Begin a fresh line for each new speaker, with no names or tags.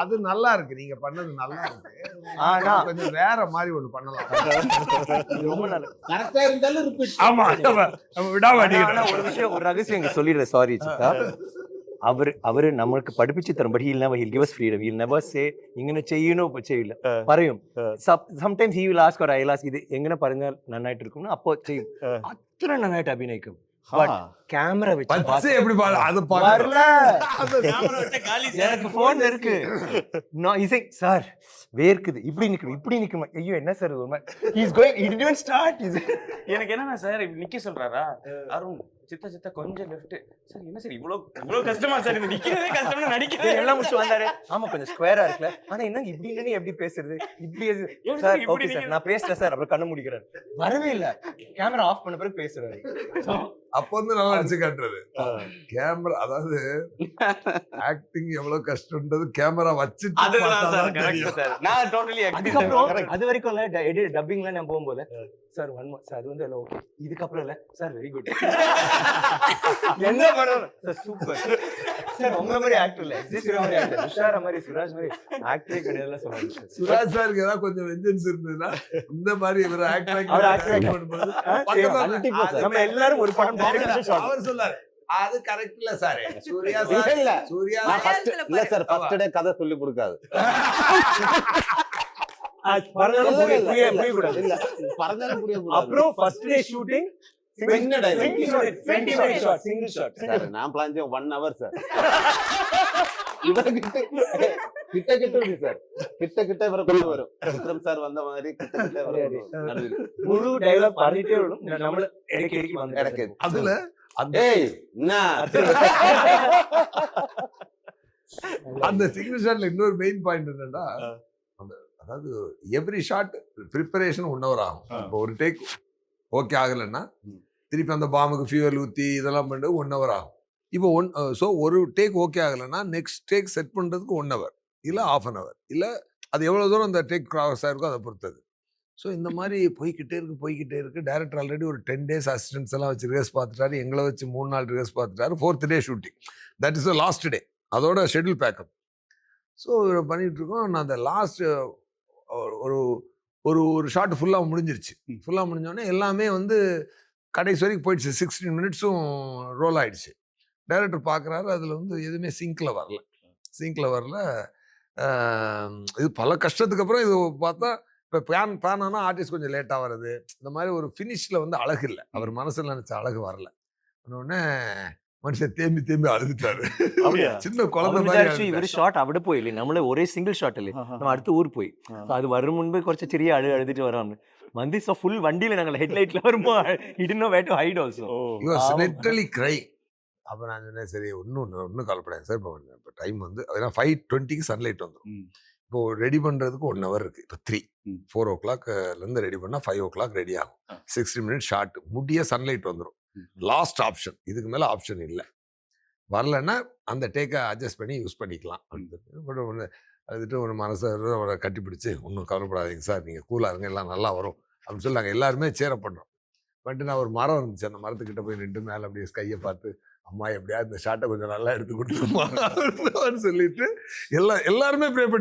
அது நல்லா இருக்கு நீங்க பண்ணது நல்லா இருக்கு
ஆனா
கொஞ்சம் வேற மாதிரி ஒண்ணு பண்ணலாம்
இது ரொம்ப நல்ல
கரெக்டா இருந்தாலும் ரிப்பீட்
ஆமா நம்ம நம்ம விடாம
ஆனா
அடிக்கிறோம்.
ஒரு விஷயம் ஒரு ரகசியம் இங்க சொல்லிடுறேன் சாரி சித்தா அவர் അവര് നമ്മൾക്ക് പഠിപ്പിച്ചു തരും but he'll never he'll give us freedom he'll never say ഇങ്ങനെ ചെയ്യണോ ഇപ്പൊ ചെയ്യില്ല പറയും sometimes he will ask or I ask ഇത് എങ്ങനെ പറഞ്ഞാൽ നന്നായിട്ട് ഇരിക്കും അപ്പോ ചെയ്യും അത്ര നന്നായിട്ട് അഭിനയിക്കും கேமரா வச்சு
பச்சை எப்படி அது
வரல. எனக்கு போன் இருக்கு. நான் இசை சார் வேர்க்குது. இப்படி நிக்கணும் இப்படி நிக்கணும். ஐயோ என்ன சார் ஒரு இஸ் கோயிங் ஸ்டார்ட் இஸ்
எனக்கு என்னன்னா சார் நிக்க சொல்றாரா? அருண் சித்த சித்த கொஞ்சம் லெஃப்ட் என்ன சார் இவ்வளவு கஷ்டமா சார் நிக்கிறதே கஷ்டம்னு
முடிச்சு வந்தாரு. ஆமா கொஞ்சம் ஸ்கொயரா இருக்குல்ல. ஆனா என்ன இப்படி எப்படி பேசுறது? இப்படி சார் ஓகே சார் நான் பேசுறேன் சார் அப்புறம் கண்ணு முடிக்கிறேன். வரவே இல்ல. கேமரா ஆஃப் பண்ண பிறகு பேசுறாரு.
அப்ப வந்து நல்லா நடிச்சு காட்டுறது. கேமரா அதாவது ஆக்டிங் எவ்வளவு கஷ்டம்ன்றது கேமரா வச்சுட்டு
அதுதான் சார்
பார்த்தாதான்
கரெக்ட்
தெரியும்.
சார். நான் டோட்டலி
அதுக்கப்புறம் அது வரைக்கும் இல்ல டப்பிங்ல நான் போகும்போது. சார் ஒன் சார் அது வந்து எல்லாம் ஓகே இதுக்கப்புறம் இல்ல. சார் வெரி குட் என்ன பண்ணணும் சார் சூப்பர் சார் உங்க மாதிரி ஆக்டர் இல்ல. எஸ். ஜி மாதிரி ஆக்டர் சுராஜ் மாதிரி ஆக்டரே சொல்லுவாங்க சார்.
சுராஜ் சாருக்கு ஏதாவது கொஞ்சம் வெஞ்சன்ஸ் இருந்ததுன்னா இந்த மாதிரி இவர் ஆக்ட்
அவர் act ஆகி-
பண்ணும்போது.
நம்ம எல்லாரும் ஒரு படம்.
அவர் சொல்லாரு அது கரெக்ட் இல்ல சார். சூர்யா
இல்ல,
சார்
இல்ல.
சூர்யா
நான் ஃபர்ஸ்ட் இல்ல சார் ஃபர்ஸ்ட் டே கதை சொல்லி கொடுக்காது.
அப்புறம் ஃபர்ஸ்ட் டே ஷூட்டிங்
நான் பிளான் செய்ய ஒன் ஹவர் சார். இவர்கிட்ட கிட்ட கிட்ட இருக்கு சார். கிட்ட கிட்ட இவரை கொண்டு வரும். விக்ரம் சார் வந்த மாதிரி கிட்ட கிட்ட வரும்.
முழு டைலாக் பண்ணிட்டே வரும். நம்மள இடைக்கு இடைக்கு வந்து
எனக்கு
அதுல அந்த ஷாட்ல இன்னொரு மெயின் பாயிண்ட் என்னன்னா அதாவது every shot preparation one hour ஆகும் இப்போ ஒரு டேக் ஓகே ஆகலைன்னா. திருப்பி அந்த பாம்புக்கு ஃபியூவல் ஊற்றி இதெல்லாம் பண்ணி ஒன் ஹவர் ஆகும். இப்போ ஒன் ஸோ ஒரு டேக் ஓகே ஆகலைன்னா நெக்ஸ்ட் டேக் செட் பண்ணுறதுக்கு ஒன் ஹவர் இல்லை ஆஃப் அன் ஹவர் இல்லை அது எவ்வளோ தூரம் அந்த டேக் கிராஸ் ஆயிருக்கோ அதை பொறுத்தது. ஸோ இந்த மாதிரி போய்க்கிட்டே இருக்கு போய்க்கிட்டே இருக்கு. டேரக்டர் ஆல்ரெடி ஒரு டென் டேஸ் அசிஸ்டன்ஸ் எல்லாம் வச்சு ரிஹர்ஸ் பார்த்துட்டாரு. எங்களை வச்சு மூணு நாள் ரிஹர்ஸ் பார்த்துட்டாரு. Fourth day shooting that is last day அதோட ஷெட்யூல் பேக்கப் ஸோ பண்ணிட்டு இருக்கோம். நான் அந்த லாஸ்ட் ஒரு ஒரு ஒரு ஷாட் ஃபுல்லாக முடிஞ்சிருச்சு. ஃபுல்லாக முடிஞ்சோடனே எல்லாமே வந்து கடைசி வரைக்கும் போயிடுச்சு. சிக்ஸ்டீன் மினிட்ஸும் ரோல் ஆயிடுச்சு. டைரக்டர் பார்க்குறாரு அதில் வந்து எதுவுமே சிங்கில் வரல. சிங்கில் வரல. இது பல கஷ்டத்துக்கு அப்புறம் இது பார்த்தா இப்போ பேன் பிளான் ஆனால் ஆர்டிஸ்ட் கொஞ்சம் லேட்டாக வருது இந்த மாதிரி ஒரு ஃபினிஷில் வந்து அழகு இல்லை. அவர் மனசில் நினச்ச அழகு வரல. உடனே மனுஷன் தேம்பி தேம்பி அழுதுட்டாரு. சின்ன குழந்தை மாதிரி
இவர் ஷார்ட் அவட போய் இல்லை. நம்மள ஒரே சிங்கிள் ஷார்ட் இல்லை. நம்ம அடுத்து ஊர் போய். அது வரும் முன்பே குறைச்ச சிறிய அழு அழுதுட்டு வரோம் வந்து சோ ஃபுல் வண்டியில நாங்கள் ஹெட்லைட்ல வரும்போது it no way to
hide
also
you are அப்போ நான் சொன்னேன் சரி ஒன்றும் ஒன்றும் கவலைப்படாது சார். இப்போ இப்போ டைம் வந்து ஏன்னா ஃபைவ் டுவெண்ட்டிக்கு சன்லைட் வந்துடும்
ம்.
இப்போ ரெடி பண்ணுறதுக்கு ஒன் ஹவர் இருக்குது இப்போ த்ரீ. ஃபோர் ஓ கிளாக்லேருந்து ரெடி பண்ணால் ஃபைவ் ஓ கிளாக் ரெடி ஆகும். சிக்ஸ்டி மினிட் ஷார்ட் முடிய சன்லைட் வந்துடும். லாஸ்ட் ஆப்ஷன் இதுக்கு மேலே ஆப்ஷன் இல்லை. வரலன்னா அந்த டேக்கை அட்ஜஸ்ட் பண்ணி யூஸ் பண்ணிக்கலாம். பட் ஒன்று அதுட்டு ஒரு மனசை அவரை கட்டி பிடிச்சி ஒன்றும் கவலைப்படாதீங்க சார். நீங்கள் கூலாக இருங்க எல்லாம் நல்லா வரும். அப்படின்னு சொல்லி நாங்கள் எல்லாருமே சேர பண்ணோம் வந்துட்டு நான் ஒரு மரம் இருந்துச்சு. அந்த மரத்துக்கிட்ட போய் நின்று மேலே அப்படியே கையை பார்த்து அம்மா எப்படியா இந்த ஷாட்டை கொஞ்சம் நல்லா எடுத்து கொடுத்துருமா? சொல்லிட்டு எல்லா எல்லாருமே ப்ரே பண்ணி